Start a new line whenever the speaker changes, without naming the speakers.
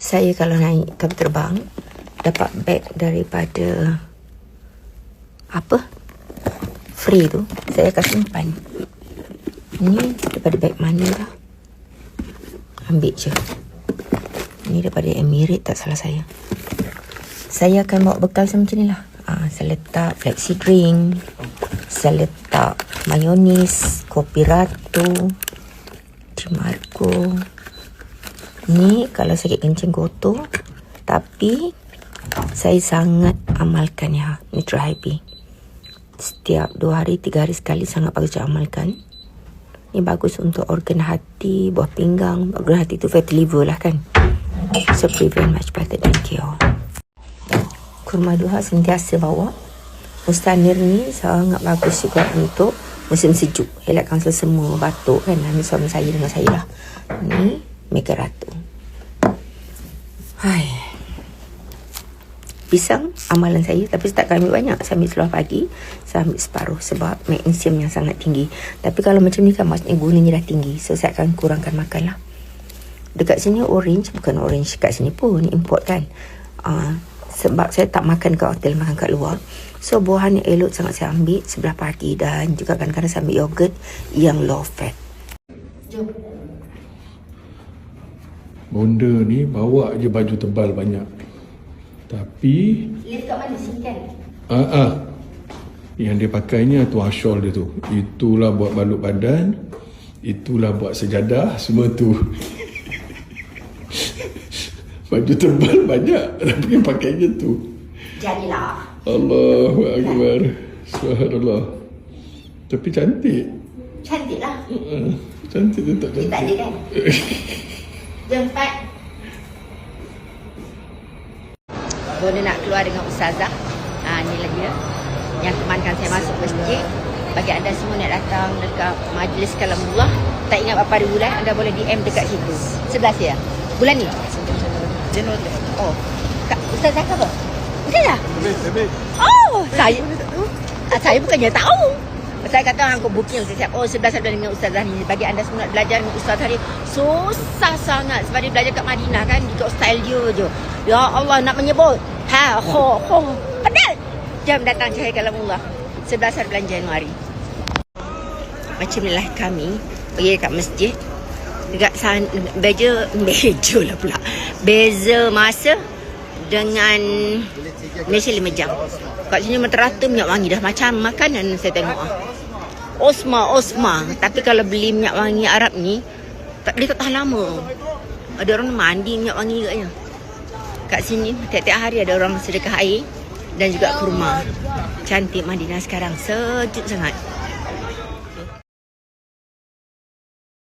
Saya kalau naik kapal terbang dapat beg daripada apa? Free tu saya akan simpan. Ni daripada beg mana dah? Ambil je. Ni daripada Emirates tak salah saya. Saya akan bawa bekal macam ni lah. Ah, saya letak flexi drink. Saya letak mayonis, kopi ratu, Cimarco. Ni kalau sakit kencing kotor. Tapi saya sangat amalkan ya. Ni Tribe. Setiap dua hari, tiga hari sekali sangat bagus saya amalkan. Ni bagus untuk organ hati, buah pinggang. Organ hati tu fatty liver lah kan. So prevent much better than cure. Kurma duha sentiasa bawa. Mustanir ni sangat bagus juga untuk musim sejuk. Elakkan semua batuk kan. Ni suami saya dengan saya lah. Ni Mega Ratu. Hai. Pisang amalan saya tapi saya tak ambil banyak. Saya ambil seluar pagi, saya ambil separuh sebab magnesium yang sangat tinggi. Tapi kalau macam ni kan maksudnya gunanya dah tinggi. So saya akan kurangkan makan lah. Dekat sini orange, bukan orange kat sini pun, import kan. Uh, sebab saya tak makan kat hotel, makan kat luar. So buahan yang elok sangat saya ambil sebelah pagi dan juga kadang-kadang saya ambil yogurt yang low fat.
Bonda ni bawa je baju tebal banyak. Tapi
kat mana sini
ah ah yang dia pakainya tu shawl dia tu. Itulah buat balut badan. Itulah buat sejadah semua tu. baju tebal banyak tapi pakainya tu.
Jadilah.
Allahu akbar. Subhanallah. Tapi cantik.
Cantik lah.
Ah, cantik tu tak
Dia tak
cantik.
ada kan? Jom. Bona nak keluar dengan Ustazah. Ha, ni lah dia. Yang temankan saya masuk masjid. Bagi anda semua nak datang dekat majlis kalamullah. Tak ingat berapa hari bulan, anda boleh DM dekat situ. Sebelah saya. Bulan ni? Januari. Oh. Ustazah apa? Ustazah? Oh, saya. Ah, saya bukannya tahu. Saya kata aku booking siap. Oh, sebelah saya dengan Ustazah ni. Bagi anda semua nak belajar dengan Ustazah ni. Susah sangat. Sebab dia belajar kat Madinah kan. Ikut style dia je. Ya Allah nak menyebut. Ha, ho, ho. Pedal. Jam datang cahaya kalamullah. Sebelah saya bulan Januari. Macam inilah kami pergi dekat masjid. Dekat sana, beja, beja lah pula. Beza masa dengan Malaysia 5 jam. Kat sini merata minyak wangi dah macam makanan saya tengok ah. Osma, Osma. Tapi kalau beli minyak wangi Arab ni, tak, dia tak tahan lama. Ada orang mandi minyak wangi katnya. Kat sini, tiap-tiap hari ada orang sedekah air dan juga kurma. Cantik Madinah sekarang. Sejuk sangat.